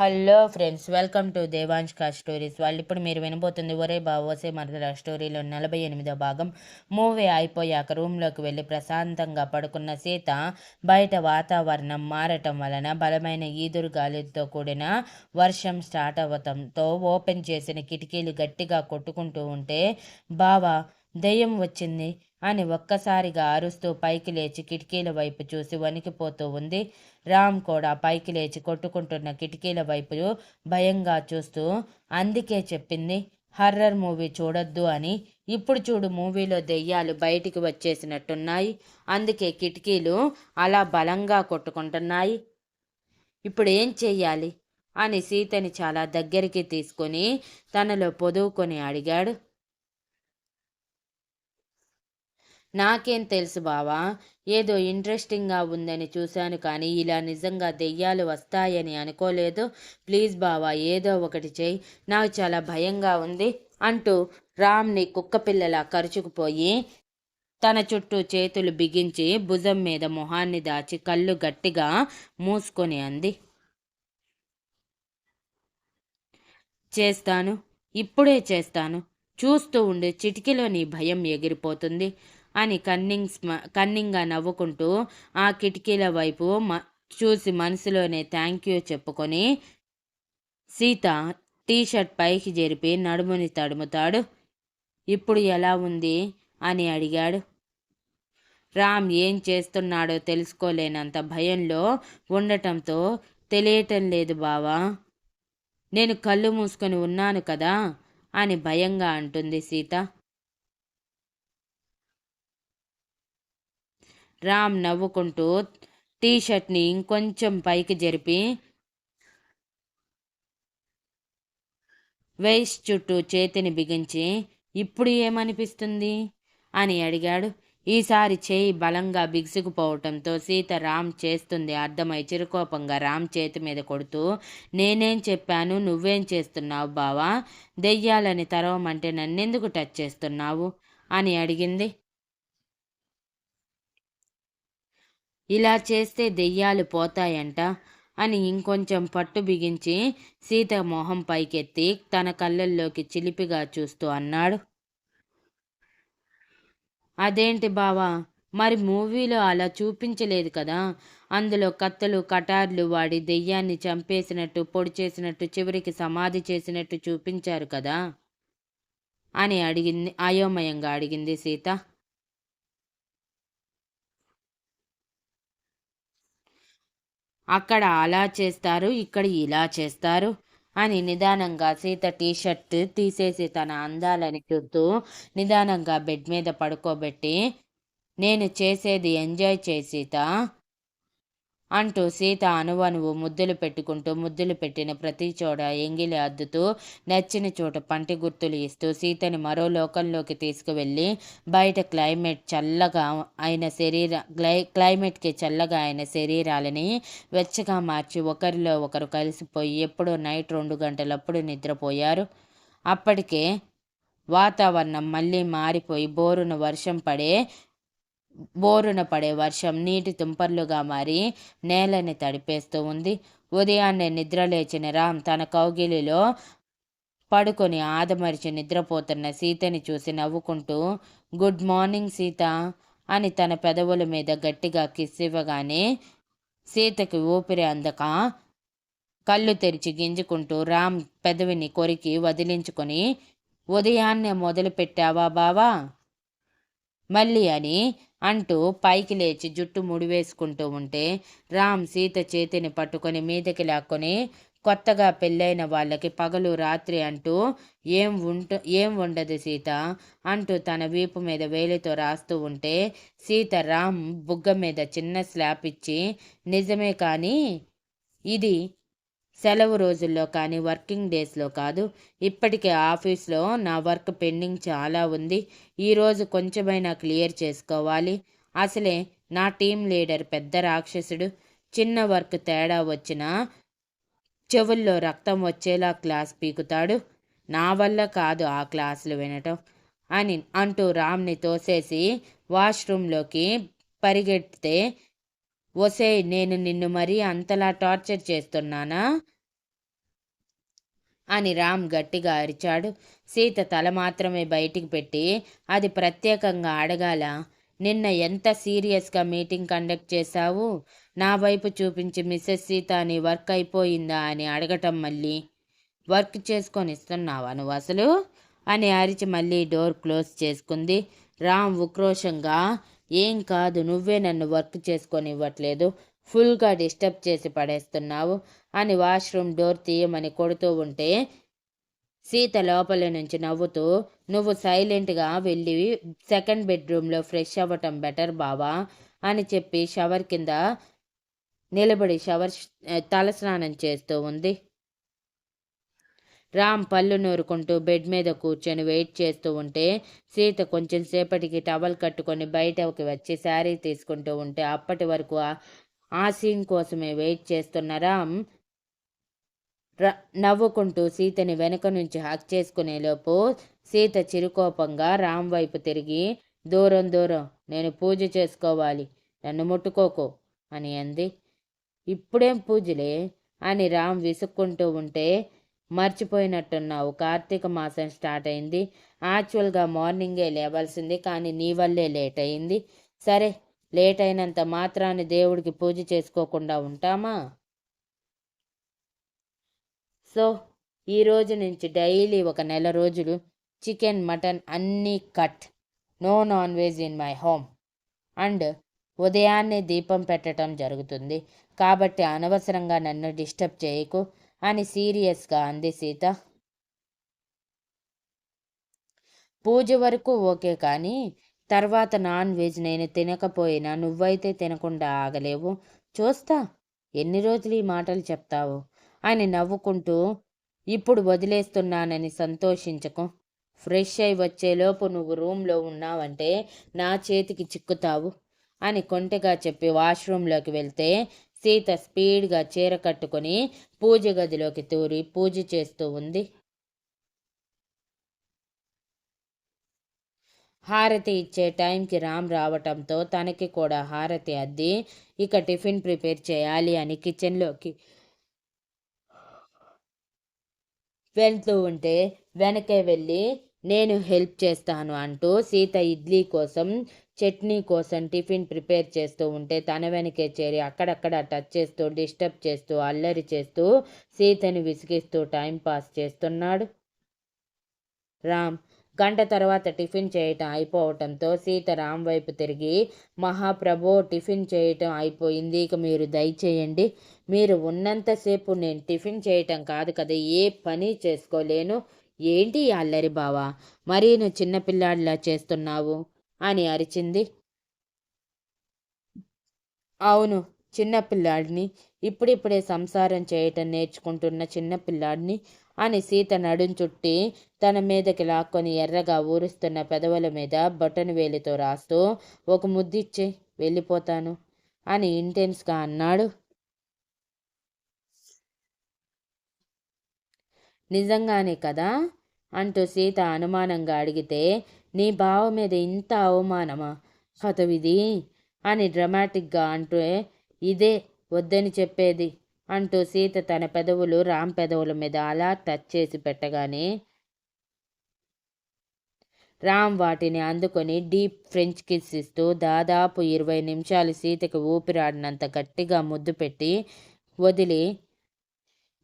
Hello friends welcome to Devansh కా stories. వాళ్ళు ఇప్పుడు మీరు వినబోతుంది ఒరే బావోసే మరదల స్టోరీలో నలభై ఎనిమిదో భాగం. మూవీ అయిపోయాక రూమ్లోకి వెళ్ళి ప్రశాంతంగా పడుకున్న సీత బయట వాతావరణం మారటం వలన బలమైన ఈదురు గాలితో కూడిన వర్షం స్టార్ట్ అవ్వటంతో ఓపెన్ చేసిన కిటికీలు గట్టిగా కొట్టుకుంటూ ఉంటే బావా దెయ్యం వచ్చింది. అని ఒక్కసారిగా అరుస్తూ పైకి లేచి కిటికీల వైపు చూసి వణికిపోతూ ఉంది. రామ్ కూడా పైకి లేచి కొట్టుకుంటున్న కిటికీల వైపు భయంగా చూస్తూ అందుకే చెప్పింది హర్రర్ మూవీ చూడొద్దు అని. ఇప్పుడు చూడు మూవీలో దెయ్యాలు బయటికి వచ్చేసినట్టున్నాయి. అందుకే కిటికీలు అలా బలంగా కొట్టుకుంటున్నాయి. ఇప్పుడు ఏం చెయ్యాలి? అని సీతని చాలా దగ్గరికి తీసుకొని తనలో పొదువుకొని అడిగాడు. నాకేం తెలుసు బావా ఏదో ఇంట్రెస్టింగ్గా ఉందని చూశాను కానీ ఇలా నిజంగా దెయ్యాలు వస్తాయని అనుకోలేదు. ప్లీజ్ బావా ఏదో ఒకటి చేయి నాకు చాలా భయంగా ఉంది అంటూ రామ్ని కుక్కపిల్లలా కరుచుకుపోయి తన చుట్టూ చేతులు బిగించి భుజం మీద మొహాన్ని దాచి కళ్ళు గట్టిగా మూసుకొని అంది. చేస్తాను ఇప్పుడే చేస్తాను. చూస్తూ ఉండి చిటికీలో నీ భయం ఎగిరిపోతుంది. అని కన్నింగ్ కన్నింగ్గా నవ్వుకుంటూ ఆ కిటికీల వైపు చూసి మనసులోనే థ్యాంక్ యూ చెప్పుకొని సీత టీషర్ట్ పైకి జరిపి నడుముని తడుముతాడు. ఇప్పుడు ఎలా ఉంది? అని అడిగాడు. రామ్ ఏం చేస్తున్నాడో తెలుసుకోలేనంత భయంలో ఉండటంతో తెలియటం లేదు బావా. నేను కళ్ళు మూసుకొని ఉన్నాను కదా అని భయంగా అంటుంది సీత. రామ్ నవ్వుకుంటూ టీషర్ట్ని ఇంకొంచెం పైకి జరిపి వేస్ట్ చుట్టూ చేతిని బిగించి ఇప్పుడు ఏమనిపిస్తుంది? అని అడిగాడు. ఈసారి చేయి బలంగా బిగుసుకుపోవటంతో సీత రామ్ చేస్తుంది అర్థమై చిరుకోపంగా రామ్ చేతి మీద కొడుతూ నేనేం చెప్పాను? నువ్వేం చేస్తున్నావు బావా? దెయ్యాలని తరవమంటే నన్నెందుకు టచ్ చేస్తున్నావు? అని అడిగింది. ఇలా చేస్తే దెయ్యాలు పోతాయంట అని ఇంకొంచెం పట్టు బిగించి సీత మొహం పైకెత్తి తన కళ్ళల్లోకి చిలిపిగా చూస్తూ అన్నాడు. అదేంటి బావా మరి మూవీలో అలా చూపించలేదు కదా. అందులో కత్తలు కటార్లు వాడి దెయ్యాన్ని చంపేసినట్టు పొడి చేసినట్టు చివరికి సమాధి చేసినట్టు చూపించారు కదా అని అడిగింది అయోమయంగా అడిగింది సీత. అక్కడ అలా చేస్తారు ఇక్కడ ఇలా చేస్తారు అని నిదానంగా సీత టీషర్ట్ తీసేసి తన అందాలని చూస్తూ నిదానంగా బెడ్ మీద పడుకోబెట్టి నేను చేసేది ఎంజాయ్ చేసీత సీత. అంటూ సీత అనువనువు ముద్దులు పెట్టుకుంటూ ముద్దులు పెట్టిన ప్రతి చోట ఎంగిలి అద్దుతూ నచ్చిన చోట పంటి గుర్తులు ఇస్తూ సీతని మరో లోకంలోకి తీసుకువెళ్ళి బయట క్లైమేట్ చల్లగా ఆయన శరీర క్లై క్లైమేట్కి చల్లగా ఆయన శరీరాలని వెచ్చగా మార్చి ఒకరిలో ఒకరు కలిసిపోయి ఎప్పుడో నైట్ రెండు గంటలప్పుడు నిద్రపోయారు. అప్పటికే వాతావరణం మళ్ళీ మారిపోయి బోరున వర్షం పడే బోరున పడే వర్షం నీటి తుంపర్లుగా మారి నేలని తడిపేస్తూ ఉంది. ఉదయాన్నే నిద్రలేచిన రామ్ తన కౌగిలిలో పడుకొని ఆదమరిచి నిద్రపోతున్న సీతని చూసి నవ్వుకుంటూ గుడ్ మార్నింగ్ సీత అని తన పెదవుల మీద గట్టిగా కిస్ ఇవ్వగానే సీతకి ఊపిరి అందక కళ్ళు తెరిచి గింజుకుంటూ రామ్ పెదవిని కొరికి వదిలించుకొని ఉదయాన్నే మొదలు పెట్టావా బావా? మళ్ళీ అని అంటూ పైకి లేచి జుట్టు ముడివేసుకుంటూ ఉంటే రామ్ సీత చేతిని పట్టుకొని మీదకి లాక్కొని కొత్తగా పెళ్ళైన వాళ్ళకి పగలు రాత్రి అంటూ ఏం ఉంట ఏం ఉండదు సీత అంటూ తన వీపు మీద వేలితో రాస్తూ ఉంటే సీత రామ్ బుగ్గ మీద చిన్న స్లాప్ ఇచ్చి నిజమే కానీ ఇది సెలవు రోజుల్లో కానీ వర్కింగ్ డేస్లో కాదు. ఇప్పటికే ఆఫీస్లో నా వర్క్ పెండింగ్ చాలా ఉంది. ఈరోజు కొంచెమైనా క్లియర్ చేసుకోవాలి. అసలే నా టీం లీడర్ పెద్ద రాక్షసుడు. చిన్న వర్క్ తేడా వచ్చినా చెవుల్లో రక్తం వచ్చేలా క్లాస్ పీకుతాడు. నా వల్ల కాదు ఆ క్లాసులు వినటం అని అంటూ రామ్ని తోసేసి వాష్రూమ్లోకి పరిగెడితే ఒసే నేను నిన్ను మరీ అంతలా టార్చర్ చేస్తున్నానా? అని రామ్ గట్టిగా అరిచాడు. సీత తల మాత్రమే బయటికి పెట్టి అది ప్రత్యేకంగా అడగాల నిన్న ఎంత సీరియస్గా మీటింగ్ కండక్ట్ చేశావు? నా వైపు చూపించి మిస్సెస్ సీత నీ వర్క్ అయిపోయిందా అని అడగటం మళ్ళీ వర్క్ చేసుకొని ఇస్తున్నావా నువ్వు అసలు? అని అరిచి మళ్ళీ డోర్ క్లోజ్ చేసుకుంది. రామ్ ఉక్రోషంగా ఏం కాదు నువ్వే నన్ను వర్క్ చేసుకొని ఇవ్వట్లేదు ఫుల్గా డిస్టర్బ్ చేసి పడేస్తున్నావు అని వాష్రూమ్ డోర్ తీయమని కొడుతూ ఉంటే సీత లోపల నుంచి నవ్వుతూ నువ్వు సైలెంట్గా వెళ్ళి సెకండ్ బెడ్రూమ్లో ఫ్రెష్ అవ్వటం బెటర్ బావా అని చెప్పి షవర్ కింద నిలబడి షవర్ తలస్నానం చేస్తూ ఉంది. రామ్ పళ్ళు నూరుకుంటూ బెడ్ మీద కూర్చొని వెయిట్ చేస్తూ ఉంటే సీత కొంచెం సేపటికి టవల్ కట్టుకొని బయటకి వచ్చి శారీ తీసుకుంటూ ఉంటే అప్పటి వరకు ఆ సీన్ కోసమే వెయిట్ చేస్తున్న రామ్ నవ్వుకుంటూ సీతని వెనుక నుంచి హక్ చేసుకునేలోపు సీత చిరుకోపంగా రామ్ వైపు తిరిగి దూరం దూరం నేను పూజ చేసుకోవాలి నన్ను ముట్టుకోకు అని అంది. ఇప్పుడేం పూజలే? అని రామ్ విసుక్కుంటూ ఉంటే మర్చిపోయినట్టున్నావు. కార్తీక మాసం స్టార్ట్ అయింది. యాక్చువల్గా మార్నింగే లేవాల్సింది కానీ నీ వల్లే లేట్ అయింది సరే లేట్ అయినంత మాత్రాన్ని దేవుడికి పూజ చేసుకోకుండా ఉంటామా? సో ఈ రోజు నుంచి డైలీ ఒక నెల రోజులు చికెన్ మటన్ అన్నీ cut. No non veg in my home. And ఉదయాన్నే దీపం పెట్టడం జరుగుతుంది. కాబట్టి అనవసరంగా నన్ను డిస్టర్బ్ చేయకు. అని సీరియస్గా అంది సీత. పూజ వరకు ఓకే కానీ తర్వాత నాన్ వెజ్ నేను తినకపోయినా నువ్వైతే తినకుండా ఆగలేవు. చూస్తా ఎన్ని రోజులు ఈ మాటలు చెప్తావు? అని నవ్వుకుంటూ ఇప్పుడు వదిలేస్తున్నానని సంతోషించకు. ఫ్రెష్ అయి వచ్చేలోపు నువ్వు రూమ్లో ఉన్నావంటే నా చేతికి చిక్కుతావు అని కొంటెగా చెప్పి వాష్రూమ్లోకి వెళ్తే సీత స్పీడ్గా చీర కట్టుకొని పూజ గదిలోకి తూరి పూజ చేస్తూ ఉంది. హారతి ఇచ్చే టైంకి రామ్ రావటంతో తనకి కూడా హారతి అద్ది ఇక టిఫిన్ ప్రిపేర్ చేయాలి అని కిచెన్లోకి వెళ్తూ ఉంటే వెనకే వెళ్ళి నేను హెల్ప్ చేస్తాను అంటూ సీత ఇడ్లీ కోసం చట్నీ కోసం టిఫిన్ ప్రిపేర్ చేస్తూ ఉంటే తన వెనకే చేరి అక్కడక్కడ టచ్ చేస్తూ డిస్టర్బ్ చేస్తూ అల్లరి చేస్తూ సీతని విసిగిస్తూ టైం పాస్ చేస్తున్నాడు. రామ్ గంట తర్వాత టిఫిన్ చేయటం అయిపోవటంతో సీత రామ్ వైపు తిరిగి మహాప్రభో టిఫిన్ చేయటం అయిపోయింది. ఇక మీరు దయచేయండి. మీరు ఉన్నంతసేపు నేను టిఫిన్ చేయటం కాదు కదా ఏ పని చేసుకోలేను. ఏంటి అల్లరి బావా? మరీ నువ్వు చిన్నపిల్లాడిలా చేస్తున్నావు? అని అరిచింది. అవును చిన్నపిల్లాడిని ఇప్పుడిప్పుడే సంసారం చేయటం నేర్చుకుంటున్న చిన్నపిల్లాడిని అని సీత నడుం చుట్టి తన మీదకి లాక్కొని ఎర్రగా ఊరుస్తున్న పెదవుల మీద బొటను వేలితో రాస్తూ ఒక ముద్దిచ్చే వెళ్ళిపోతాను అని ఇంటెన్స్గా అన్నాడు. నిజంగానే కదా? అంటూ సీత అనుమానంగా అడిగితే నీ బావ మీద ఇంత అవమానమా? హతవిది అని డ్రమాటిక్గా అంటూ ఇదే వద్దని చెప్పేది అంటూ సీత తన పెదవులు రామ్ పెదవుల మీద అలా టచ్ చేసి పెట్టగానే రామ్ వాటిని అందుకొని డీప్ ఫ్రెంచ్ కిస్ ఇస్తూ దాదాపు ఇరవై నిమిషాలు సీతకు ఊపిరాడినంత గట్టిగా ముద్దు పెట్టి వదిలి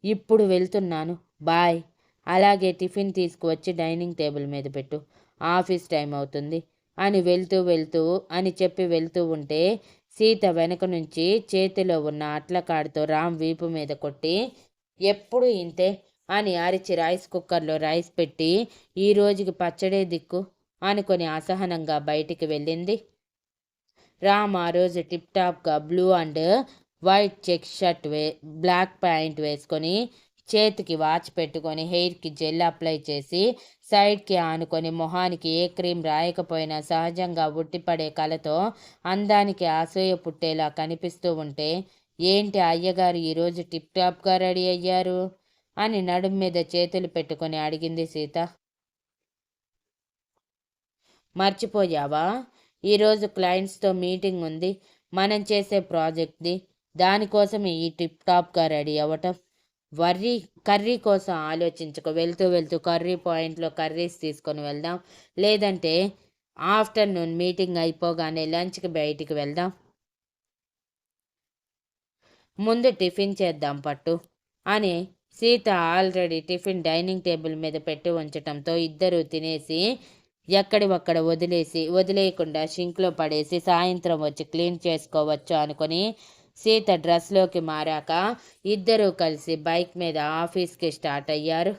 ఇప్పుడు వెళ్తున్నాను. బాయ్. అలాగే టిఫిన్ తీసుకువచ్చి డైనింగ్ టేబుల్ మీద పెట్టు. ఆఫీస్ టైం అవుతుంది. అని వెళ్తూ వెళ్తూ అని చెప్పి వెళ్తూ ఉంటే సీత వెనక నుంచి చేతిలో ఉన్న అట్లకాడితో రామ్ వీపు మీద కొట్టి ఎప్పుడు ఇంతే? అని అరిచి రైస్ కుక్కర్లో రైస్ పెట్టి ఈ రోజుకి పచ్చడే దిక్కు అనుకొని అసహనంగా బయటికి వెళ్ళింది. రామ్ ఆ రోజు tip టాప్గా blue and white check shirt way black pant వేసుకొని చేతికి వాచ్ పెట్టుకొని హెయిర్కి జెల్ అప్లై చేసి సైడ్కి ఆనుకొని మొహానికి ఏ క్రీమ్ రాయకపోయినా సహజంగా ఉట్టిపడే కళతో అందానికి అసూయ పుట్టేలా కనిపిస్తూ ఉంటే ఏంటి అయ్యగారు ఈరోజు టిప్ టాప్గా రెడీ అయ్యారు? అని నడుం మీద చేతులు పెట్టుకొని అడిగింది సీత. మర్చిపోయావా? ఈరోజు క్లయింట్స్తో మీటింగ్ ఉంది. మనం చేసే ప్రాజెక్ట్ది దానికోసం ఈ టిప్ టాప్గా రెడీ అవ్వటం. వర్రీ కర్రీ కోసం ఆలోచించుకో వెళ్తూ వెళ్తూ కర్రీ పాయింట్లో కర్రీస్ తీసుకొని వెళ్దాం. లేదంటే ఆఫ్టర్నూన్ మీటింగ్ అయిపోగానే లంచ్కి బయటికి వెళ్దాం. ముందు టిఫిన్ చేద్దాం పట్టు అని Sita already tiffin dining table మీద పెట్టి ఉంచటంతో ఇద్దరూ తినేసి ఎక్కడి ఒక్కడ వదిలేసి వదిలేయకుండా షింక్లో పడేసి సాయంత్రం వచ్చి క్లీన్ చేసుకోవచ్చు అనుకుని సీత డ్రెస్లోకి మారాక ఇద్దరూ కలిసి బైక్ మీద ఆఫీస్కి స్టార్ట్ అయ్యారు.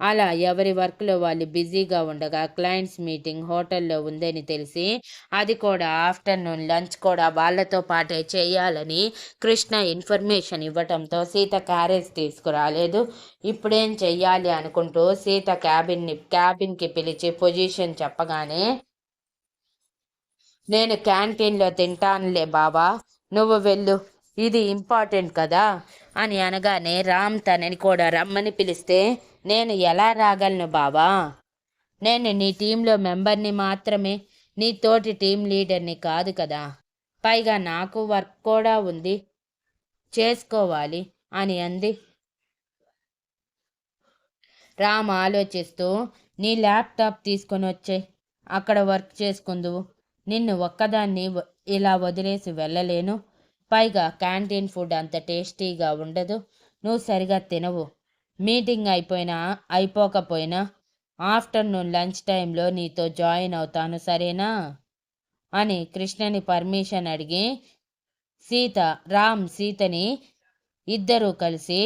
అలా ఎవరి వర్క్లో వాళ్ళు బిజీగా ఉండగా క్లయింట్స్ మీటింగ్ హోటల్లో ఉందని తెలిసి అది కూడా ఆఫ్టర్నూన్ లంచ్ కూడా వాళ్ళతో పాటే చేయాలని కృష్ణ ఇన్ఫర్మేషన్ ఇవ్వటంతో సీత క్యారేజ్ తీసుకురాలేదు. ఇప్పుడేం చెయ్యాలి అనుకుంటూ సీత క్యాబిన్ని క్యాబిన్కి పిలిచి పొజిషన్ చెప్పగానే నేను క్యాంటీన్లో తింటానులే బాబా నువ్వు వెళ్ళు. ఇది ఇంపార్టెంట్ కదా? అని అనగానే రామ్ తనని కూడా రమ్మని పిలిస్తే నేను ఎలా రాగలను బాబా నేను నీ టీంలో మెంబర్ని మాత్రమే నీ తోటి టీం లీడర్ని కాదు కదా. పైగా నాకు వర్క్ కూడా ఉంది. చేసుకోవాలి అని అంది. రామ్ ఆలోచిస్తూ నీ ల్యాప్టాప్ తీసుకొని వచ్చే. అక్కడ వర్క్ చేసుకుందువు. నిన్ను ఒక్కదాన్ని ఇలా వదిలేసి వెళ్ళలేను. పైగా క్యాంటీన్ ఫుడ్ అంత టేస్టీగా ఉండదు. నువ్వు సరిగా తినవు. మీటింగ్ అయిపోయినా అయిపోకపోయినా ఆఫ్టర్నూన్ లంచ్ టైంలో నీతో జాయిన్ అవుతాను సరేనా? అని కృష్ణని పర్మిషన్ అడిగి సీత రామ్ సీతని ఇద్దరూ కలిసి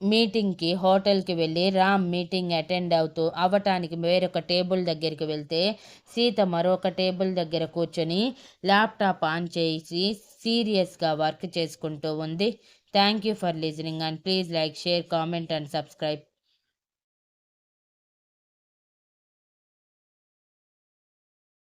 మీటింగ్కి హోటల్కి వెళ్ళి రామ్ మీటింగ్ అటెండ్ అవుతూ అవ్వటానికి వేరొక టేబుల్ దగ్గరికి వెళ్తే సీత మరొక టేబుల్ దగ్గర కూర్చొని ల్యాప్టాప్ ఆన్ చేసి సీరియస్గా వర్క్ చేసుకుంటూ ఉంది. Thank you for listening and please like share comment and subscribe.